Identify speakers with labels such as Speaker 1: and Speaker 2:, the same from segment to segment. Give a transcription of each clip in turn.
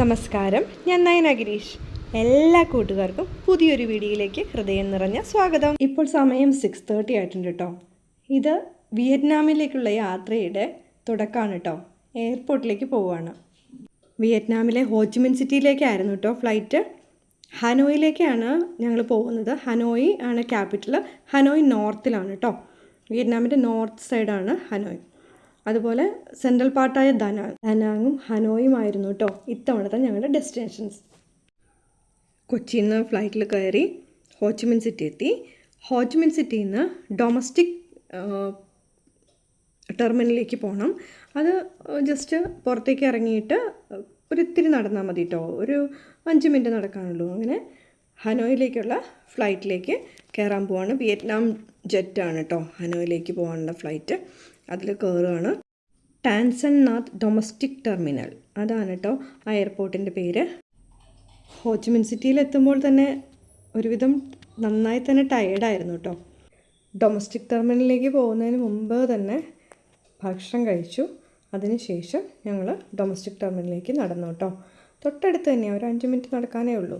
Speaker 1: നമസ്കാരം. ഞാൻ നയന ഗിരീഷ്. എല്ലാ കൂട്ടുകാർക്കും പുതിയൊരു വീഡിയോയിലേക്ക് ഹൃദയം നിറഞ്ഞ സ്വാഗതം. ഇപ്പോൾ സമയം സിക്സ് തേർട്ടി ആയിട്ടുണ്ട് കേട്ടോ ഇത് വിയറ്റ്നാമിലേക്കുള്ള യാത്രയുടെ തുടക്കമാണ് കേട്ടോ എയർപോർട്ടിലേക്ക് പോവുകയാണ്. വിയറ്റ്നാമിലെ ഹോച്ചിമിൻ സിറ്റിയിലേക്കായിരുന്നു കേട്ടോ ഫ്ലൈറ്റ്. ഹനോയിലേക്കാണ് ഞങ്ങൾ പോകുന്നത്. ഹനോയി ആണ് ക്യാപിറ്റൽ ഹനോയ് നോർത്തിലാണ് കേട്ടോ വിയറ്റ്നാമിന്റെ നോർത്ത് സൈഡാണ് ഹനോയ്. അതുപോലെ സെൻട്രൽ പാർട്ടായ ദനാങ് ദനാങ്ങും ഹനോയുമായിരുന്നു കേട്ടോ ഇത്തവണത്തെ ഞങ്ങളുടെ ഡെസ്റ്റിനേഷൻസ് കൊച്ചിയിൽ നിന്ന് ഫ്ലൈറ്റിൽ കയറി ഹോച്ചിമിൻ സിറ്റി എത്തി. ഹോച്ചിമിൻ സിറ്റിയിൽ നിന്ന് ഡൊമസ്റ്റിക് ടെർമിനലിലേക്ക് പോകണം അത് ജസ്റ്റ് പുറത്തേക്ക് ഇറങ്ങിയിട്ട് ഒരിത്തിരി നടന്നാൽ മതി കേട്ടോ ഒരു അഞ്ച് മിനിറ്റ് നടക്കാനുള്ളൂ. അങ്ങനെ ഹനോയിലേക്കുള്ള ഫ്ലൈറ്റിലേക്ക് കയറാൻ പോവാണ്. വിയറ്റ്നാം ജെറ്റാണ് കേട്ടോ ഹനോയിലേക്ക് പോകാനുള്ള ഫ്ലൈറ്റ് അതിൽ കയറുകയാണ് ടാൻസൺ നാത്ത് ഡൊമസ്റ്റിക് ടെർമിനൽ അതാണ് കേട്ടോ ആ എയർപോർട്ടിന്റെ പേര്. ഹോച്ചിമിൻ സിറ്റിയിൽ എത്തുമ്പോൾ തന്നെ ഒരുവിധം നന്നായി തന്നെ ടയേർഡായിരുന്നു കേട്ടോ ഡൊമസ്റ്റിക് ടെർമിനലിലേക്ക് പോകുന്നതിന് മുമ്പ് തന്നെ ഭക്ഷണം കഴിച്ചു. അതിനുശേഷം ഞങ്ങൾ ഡൊമസ്റ്റിക് ടെർമിനലിലേക്ക് നടന്നു കേട്ടോ തൊട്ടടുത്ത് തന്നെ ഒരു അഞ്ച് മിനിറ്റ് നടക്കാനേ ഉള്ളൂ.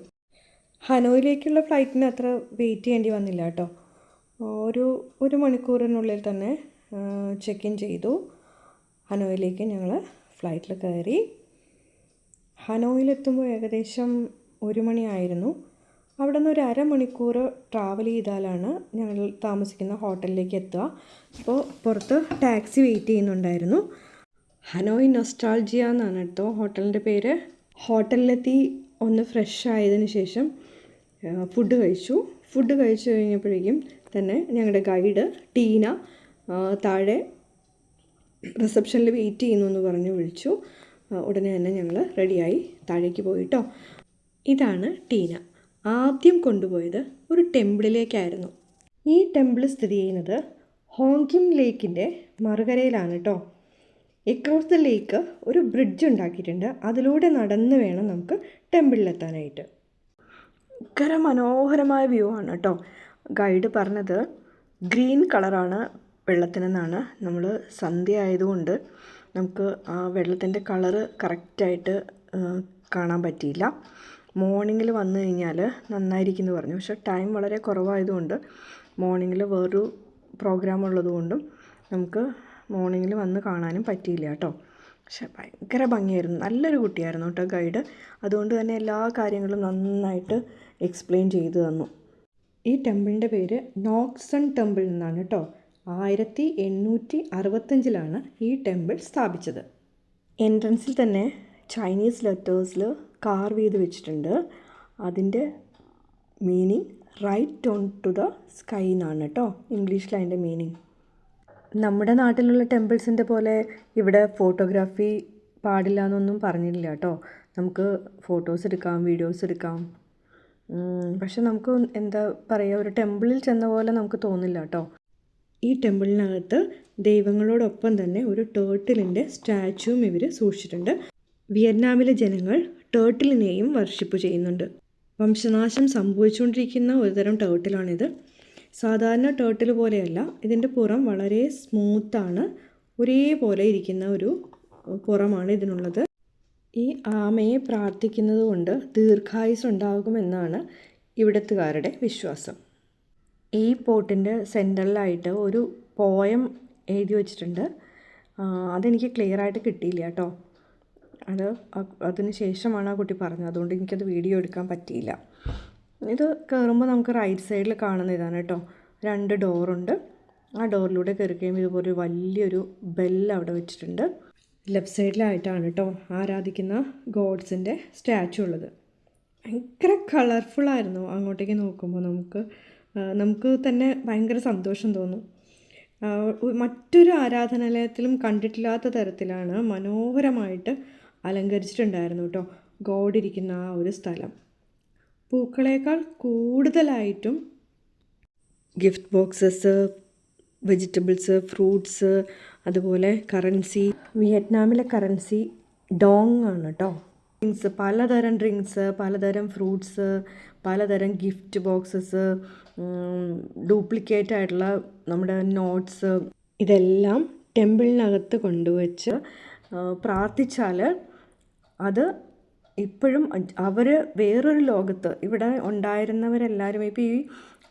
Speaker 1: ഹനോയിലേക്കുള്ള ഫ്ലൈറ്റിന് അത്ര വെയിറ്റ് ചെയ്യേണ്ടി വന്നില്ല കേട്ടോ ഒരു ഒരു മണിക്കൂറിനുള്ളിൽ തന്നെ ചെക്ക് ഇൻ ചെയ്തു. ഹനോയിലേക്ക് ഞങ്ങൾ ഫ്ലൈറ്റിൽ കയറി. ഹനോയിലെത്തുമ്പോൾ ഏകദേശം ഒരു മണിയായിരുന്നു. അവിടെ നിന്ന് ഒരു അരമണിക്കൂർ ട്രാവൽ ചെയ്താലാണ് ഞങ്ങൾ താമസിക്കുന്ന ഹോട്ടലിലേക്ക് എത്തുക. അപ്പോൾ പുറത്ത് ടാക്സി വെയിറ്റ് ചെയ്യുന്നുണ്ടായിരുന്നു. ഹനോയ് നൊസ്റ്റാൾജിയ എന്നാണ് കേട്ടോ ഹോട്ടലിന്റെ പേര്. ഹോട്ടലിലെത്തി ഒന്ന് ഫ്രഷ് ആയതിന് ശേഷം ഫുഡ് കഴിച്ചു. ഫുഡ് കഴിച്ചു കഴിഞ്ഞപ്പോഴേക്കും തന്നെ ഞങ്ങളുടെ ഗൈഡ് ടീന താഴെ റിസപ്ഷനിൽ വെയിറ്റ് ചെയ്യുന്നു എന്ന് പറഞ്ഞ് വിളിച്ചു. ഉടനെ തന്നെ ഞങ്ങൾ റെഡിയായി താഴേക്ക് പോയിട്ടോ. ഇതാണ് ടീന. ആദ്യം കൊണ്ടുപോയത് ഒരു ടെമ്പിളിലേക്കായിരുന്നു. ഈ ടെമ്പിൾ സ്ഥിതി ചെയ്യുന്നത് ഹോങ്കിം ലേക്കിന്റെ മറുകരയിലാണ് കേട്ടോ എക്രോസ് ദ ലേക്ക് ഒരു ബ്രിഡ്ജ് ഉണ്ടാക്കിയിട്ടുണ്ട്. അതിലൂടെ നടന്ന് വേണം നമുക്ക് ടെമ്പിളിലെത്താനായിട്ട് ഭയങ്കര മനോഹരമായ വ്യൂ ആണ് കേട്ടോ ഗൈഡ് പറഞ്ഞത് ഗ്രീൻ കളറാണ് വെള്ളത്തിനെന്നാണ് നമ്മൾ സന്ധ്യ ആയതുകൊണ്ട് നമുക്ക് ആ വെള്ളത്തിന്റെ കളറ് കറക്റ്റായിട്ട് കാണാൻ പറ്റിയില്ല. മോർണിംഗിൽ വന്നു കഴിഞ്ഞാൽ നന്നായിരിക്കും എന്ന് പറഞ്ഞു. പക്ഷേ ടൈം വളരെ കുറവായതുകൊണ്ട് മോർണിംഗിൽ വേറൊരു പ്രോഗ്രാം ഉള്ളതുകൊണ്ടും നമുക്ക് മോർണിംഗിൽ വന്ന് കാണാനും പറ്റിയില്ല കേട്ടോ. പക്ഷെ ഭയങ്കര ഭംഗിയായിരുന്നു. നല്ലൊരു കുട്ടിയായിരുന്നു കേട്ടോ ഗൈഡ്. അതുകൊണ്ട് തന്നെ എല്ലാ കാര്യങ്ങളും നന്നായിട്ട് എക്സ്പ്ലെയിൻ ചെയ്തു തന്നു. ഈ ടെമ്പിളിന്റെ പേര് നോക്സൺ ടെമ്പിൾ എന്നാണ് കേട്ടോ. ആയിരത്തി എണ്ണൂറ്റി അറുപത്തഞ്ചിലാണ് ഈ ടെമ്പിൾ സ്ഥാപിച്ചത്. എൻട്രൻസിൽ തന്നെ ചൈനീസ് ലെറ്റേഴ്സിൽ കാർവ് ചെയ്ത് വെച്ചിട്ടുണ്ട്. അതിന്റെ meaning right on to the sky എന്നാണ് കേട്ടോ ഇംഗ്ലീഷിൽ അതിന്റെ മീനിങ്. നമ്മുടെ നാട്ടിലുള്ള ടെമ്പിൾസിന്റെ പോലെ ഇവിടെ ഫോട്ടോഗ്രാഫി പാടില്ല എന്നൊന്നും പറഞ്ഞില്ല കേട്ടോ നമുക്ക് ഫോട്ടോസ് എടുക്കാം വീഡിയോസ് എടുക്കാം. പക്ഷെ നമുക്ക് എന്താ പറയുക ഒരു ടെമ്പിളിൽ ചെന്ന പോലെ നമുക്ക് തോന്നില്ല കേട്ടോ ഈ ടെമ്പിളിനകത്ത് ദൈവങ്ങളോടൊപ്പം തന്നെ ഒരു ടേർട്ടിലിന്റെ സ്റ്റാച്ചുവും ഇവർ സൂക്ഷിച്ചിട്ടുണ്ട്. വിയറ്റ്നാമിലെ ജനങ്ങൾ ടേർട്ടിലിനെയും വർഷിപ്പ് ചെയ്യുന്നുണ്ട്. വംശനാശം സംഭവിച്ചുകൊണ്ടിരിക്കുന്ന ഒരുതരം ടേർട്ടിലാണിത് സാധാരണ ടേർട്ടിൽ പോലെയല്ല ഇതിന്റെ പുറം വളരെ സ്മൂത്താണ് ഒരേപോലെ ഇരിക്കുന്ന ഒരു പുറമാണ് ഇതിനുള്ളത്. ഈ ആമയെ പ്രാർത്ഥിക്കുന്നത് കൊണ്ട് ദീർഘായുസ് ഉണ്ടാകുമെന്നാണ് ഇവിടത്തുകാരുടെ വിശ്വാസം. ഈ പോട്ടിന്റെ സെന്ററിലായിട്ട് ഒരു പോയം എഴുതി വച്ചിട്ടുണ്ട്. അതെനിക്ക് ക്ലിയർ ആയിട്ട് കിട്ടിയില്ല കേട്ടോ. അത് അതിന് ശേഷമാണ് ആ കുട്ടി പറഞ്ഞത്. അതുകൊണ്ട് എനിക്കത് വീഡിയോ എടുക്കാൻ പറ്റിയില്ല. ഇത് കയറുമ്പോൾ നമുക്ക് റൈറ്റ് സൈഡിൽ കാണുന്ന ഇതാണ് കേട്ടോ. രണ്ട് ഡോറുണ്ട്. ആ ഡോറിലൂടെ കയറി കഴിയുമ്പോൾ ഇതുപോലെ വലിയൊരു ബെല്ല് അവിടെ വെച്ചിട്ടുണ്ട്. ലെഫ്റ്റ് സൈഡിലായിട്ടാണ് കേട്ടോ ആരാധിക്കുന്ന ഗോഡ്സിന്റെ സ്റ്റാച്ചു ഉള്ളത്. ഭയങ്കര കളർഫുള്ളായിരുന്നു അങ്ങോട്ടേക്ക് നോക്കുമ്പോൾ നമുക്ക് നമുക്ക് തന്നെ ഭയങ്കര സന്തോഷം തോന്നും. മറ്റൊരു ആരാധനാലയത്തിലും കണ്ടിട്ടില്ലാത്ത തരത്തിലാണ് മനോഹരമായിട്ട് അലങ്കരിച്ചിട്ടുണ്ടായിരുന്നു കേട്ടോ ഗോഡ് ഇരിക്കുന്ന ആ ഒരു സ്ഥലം. പൂക്കളേക്കാൾ കൂടുതലായിട്ടും ഗിഫ്റ്റ് ബോക്സസ് വെജിറ്റബിൾസ് ഫ്രൂട്ട്സ് അതുപോലെ കറൻസി വിയറ്റ്നാമിലെ കറൻസി ഡോങ് ആണ് കേട്ടോ ഡ്രിങ്ക്സ് പലതരം ഡ്രിങ്ക്സ് പലതരം ഫ്രൂട്ട്സ് പലതരം ഗിഫ്റ്റ് ബോക്സസ് ഡ്യൂപ്ലിക്കേറ്റ് ആയിട്ടുള്ള നമ്മുടെ നോട്ട്സ് ഇതെല്ലാം ടെമ്പിളിനകത്ത് കൊണ്ടുവച്ച് പ്രാർത്ഥിച്ചാൽ അത് ഇപ്പോഴും അവർ വേറൊരു ലോകത്ത് ഇവിടെ ഉണ്ടായിരുന്നവരെല്ലാവരും ഇപ്പോൾ ഈ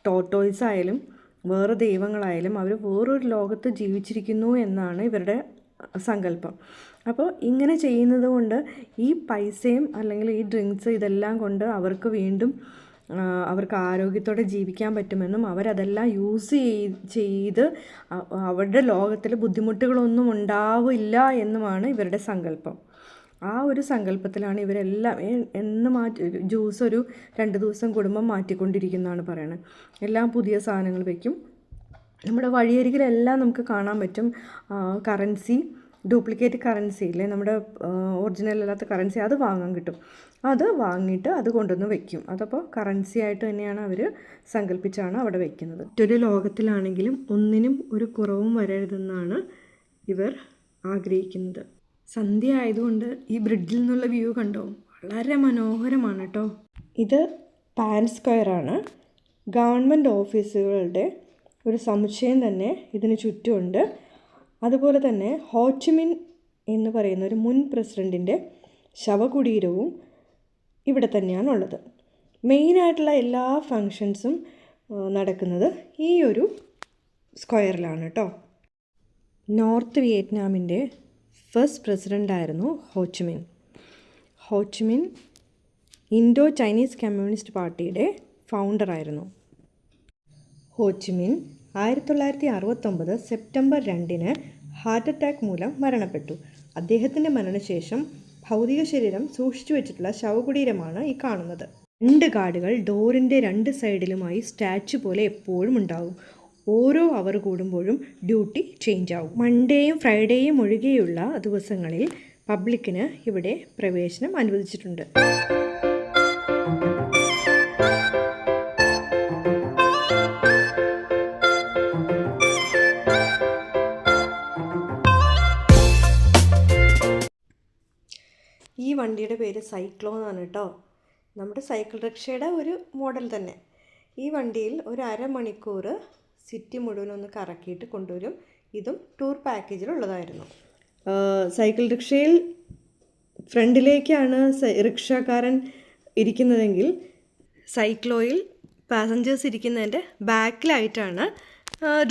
Speaker 1: ടോട്ടോയ്സ് ആയാലും വേറെ ദൈവങ്ങളായാലും അവർ വേറൊരു ലോകത്ത് ജീവിച്ചിരിക്കുന്നു എന്നാണ് ഇവരുടെ സങ്കല്പം. അപ്പോൾ ഇങ്ങനെ ചെയ്യുന്നത് കൊണ്ട് ഈ പൈസയും അല്ലെങ്കിൽ ഈ ഡ്രിങ്ക്സ് ഇതെല്ലാം കൊണ്ട് അവർക്ക് വീണ്ടും അവർക്ക് ആരോഗ്യത്തോടെ ജീവിക്കാൻ പറ്റുമെന്നും അവരതെല്ലാം യൂസ് ചെയ്ത് അവരുടെ ലോകത്തിൽ ബുദ്ധിമുട്ടുകളൊന്നും ഉണ്ടാവില്ല എന്നുമാണ് ഇവരുടെ സങ്കല്പം. ആ ഒരു സങ്കല്പത്തിലാണ് ഇവരെല്ലാം എന്ന് മാറ്റി ജ്യൂസ് ഒരു രണ്ട് ദിവസം കുടുംബം മാറ്റിക്കൊണ്ടിരിക്കുന്നതാണ് പറയണത് എല്ലാം പുതിയ സാധനങ്ങൾ വയ്ക്കും നമ്മുടെ വഴിയരികിലെല്ലാം നമുക്ക് കാണാൻ പറ്റും കറൻസി ഡ്യൂപ്ലിക്കേറ്റ് കറൻസി ഇല്ലേ? നമ്മുടെ ഒറിജിനൽ അല്ലാത്ത കറൻസി അത് വാങ്ങാൻ കിട്ടും. അത് വാങ്ങിയിട്ട് അത് കൊണ്ടുവന്ന് വെക്കും. അതപ്പോൾ കറൻസി ആയിട്ട് തന്നെയാണ് അവർ സങ്കല്പിച്ചാണ് അവിടെ വെക്കുന്നത്. മറ്റൊരു ലോകത്തിലാണെങ്കിലും ഒന്നിനും ഒരു കുറവും വരരുതെന്നാണ് ഇവർ ആഗ്രഹിക്കുന്നത്. സന്ധ്യ ആയതുകൊണ്ട് ഈ ബ്രിഡ്ജിൽ നിന്നുള്ള വ്യൂ കണ്ടോ? വളരെ മനോഹരമാണ് കേട്ടോ ഇത് പാൻ സ്ക്വയറാണ് ഗവൺമെന്റ് ഓഫീസുകളുടെ ഒരു സമുച്ചയം തന്നെ ഇതിന് ചുറ്റുമുണ്ട്. അതുപോലെ തന്നെ ഹോച്ചിമിൻ എന്ന് പറയുന്ന ഒരു മുൻ പ്രസിഡന്റിന്റെ ശവകുടീരവും ഇവിടെ തന്നെയാണുള്ളത്. മെയിനായിട്ടുള്ള എല്ലാ ഫങ്ഷൻസും നടക്കുന്നത് ഈ ഒരു സ്ക്വയറിലാണ് കേട്ടോ നോർത്ത് വിയറ്റ്നാമിന്റെ first പ്രസിഡന്റായിരുന്നു Ho Chi Minh Ho Chi Minh Indo Chinese communist പാർട്ടിയുടെ ഫൗണ്ടറായിരുന്നു ഹോച്ചിമിൻ ആയിരത്തി തൊള്ളായിരത്തി അറുപത്തൊമ്പത് സെപ്റ്റംബർ രണ്ടിന് ഹാർട്ട് അറ്റാക്ക് മൂലം മരണപ്പെട്ടു. അദ്ദേഹത്തിന്റെ മരണശേഷം ഭൗതിക ശരീരം സൂക്ഷിച്ചു വെച്ചിട്ടുള്ള ശവകുടീരമാണ് ഈ കാണുന്നത്. രണ്ട് കാർഡുകൾ ഡോറിന്റെ രണ്ട് സൈഡിലുമായി സ്റ്റാച്ചു പോലെ എപ്പോഴും ഉണ്ടാകും. ഓരോ അവർ കൂടുമ്പോഴും ഡ്യൂട്ടി ചേഞ്ച് ആവും മൺഡേയും ഫ്രൈഡേയും ഒഴികെയുള്ള ദിവസങ്ങളിൽ പബ്ലിക്കിന് ഇവിടെ പ്രവേശനം അനുവദിച്ചിട്ടുണ്ട്. വണ്ടിയുടെ പേര് സൈക്ലോ എന്നാണ് കേട്ടോ. നമ്മുടെ സൈക്കിൾ റിക്ഷയുടെ ഒരു മോഡൽ തന്നെ. ഈ വണ്ടിയിൽ ഒരു അരമണിക്കൂർ സിറ്റി മുഴുവൻ ഒന്ന് കറക്കിയിട്ട് കൊണ്ടുവരും. ഇതും ടൂർ പാക്കേജിലുള്ളതായിരുന്നു സൈക്കിൾ റിക്ഷയിൽ ഫ്രണ്ടിലേക്കാണ് റിക്ഷക്കാരൻ ഇരിക്കുന്നതെങ്കിൽ സൈക്ലോയിൽ പാസഞ്ചേഴ്സ് ഇരിക്കുന്നതിന്റെ ബാക്കിലായിട്ടാണ്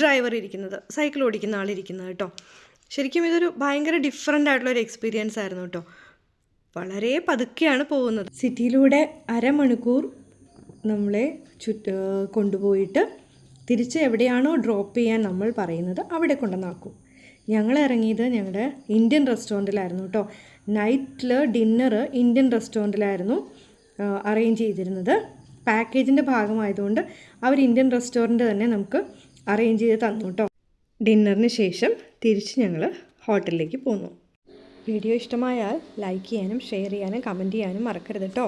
Speaker 1: ഡ്രൈവർ ഇരിക്കുന്നത് സൈക്കിൾ ഓടിക്കുന്ന ആളിരിക്കുന്നത് കേട്ടോ. ശരിക്കും ഇതൊരു ഭയങ്കര ഡിഫറെന്റ് ആയിട്ടുള്ളൊരു എക്സ്പീരിയൻസ് ആയിരുന്നു കേട്ടോ. വളരെ പതുക്കെയാണ് പോകുന്നത്. സിറ്റിയിലൂടെ അരമണിക്കൂർ നമ്മളെ ചുറ്റ കൊണ്ടുപോയിട്ട് തിരിച്ച് എവിടെയാണോ ഡ്രോപ്പ് ചെയ്യാൻ നമ്മൾ പറയുന്നത് അവിടെ കൊണ്ടുവന്നാക്കും ഞങ്ങൾ ഇറങ്ങിയത് ഞങ്ങളുടെ ഇന്ത്യൻ റെസ്റ്റോറന്റിലായിരുന്നു കേട്ടോ നൈറ്റിൽ ഡിന്നർ ഇന്ത്യൻ റെസ്റ്റോറന്റിലായിരുന്നു അറേഞ്ച് ചെയ്തിരുന്നത്. പാക്കേജിന്റെ ഭാഗമായതുകൊണ്ട് അവർ ഇന്ത്യൻ റെസ്റ്റോറന്റ് തന്നെ നമുക്ക് അറേഞ്ച് ചെയ്ത് തന്നു കേട്ടോ ഡിന്നറിന് ശേഷം തിരിച്ച് ഞങ്ങൾ ഹോട്ടലിലേക്ക് പോന്നു. വീഡിയോ ഇഷ്ടമായാൽ ലൈക്ക് ചെയ്യാനും ഷെയർ ചെയ്യാനും കമന്റ് ചെയ്യാനും മറക്കരുത് കേട്ടോ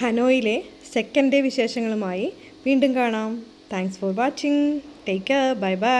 Speaker 1: ഹനോയിലെ സെക്കൻഡ് ഡേ വിശേഷങ്ങളുമായി വീണ്ടും കാണാം. Thanks for watching take care bye bye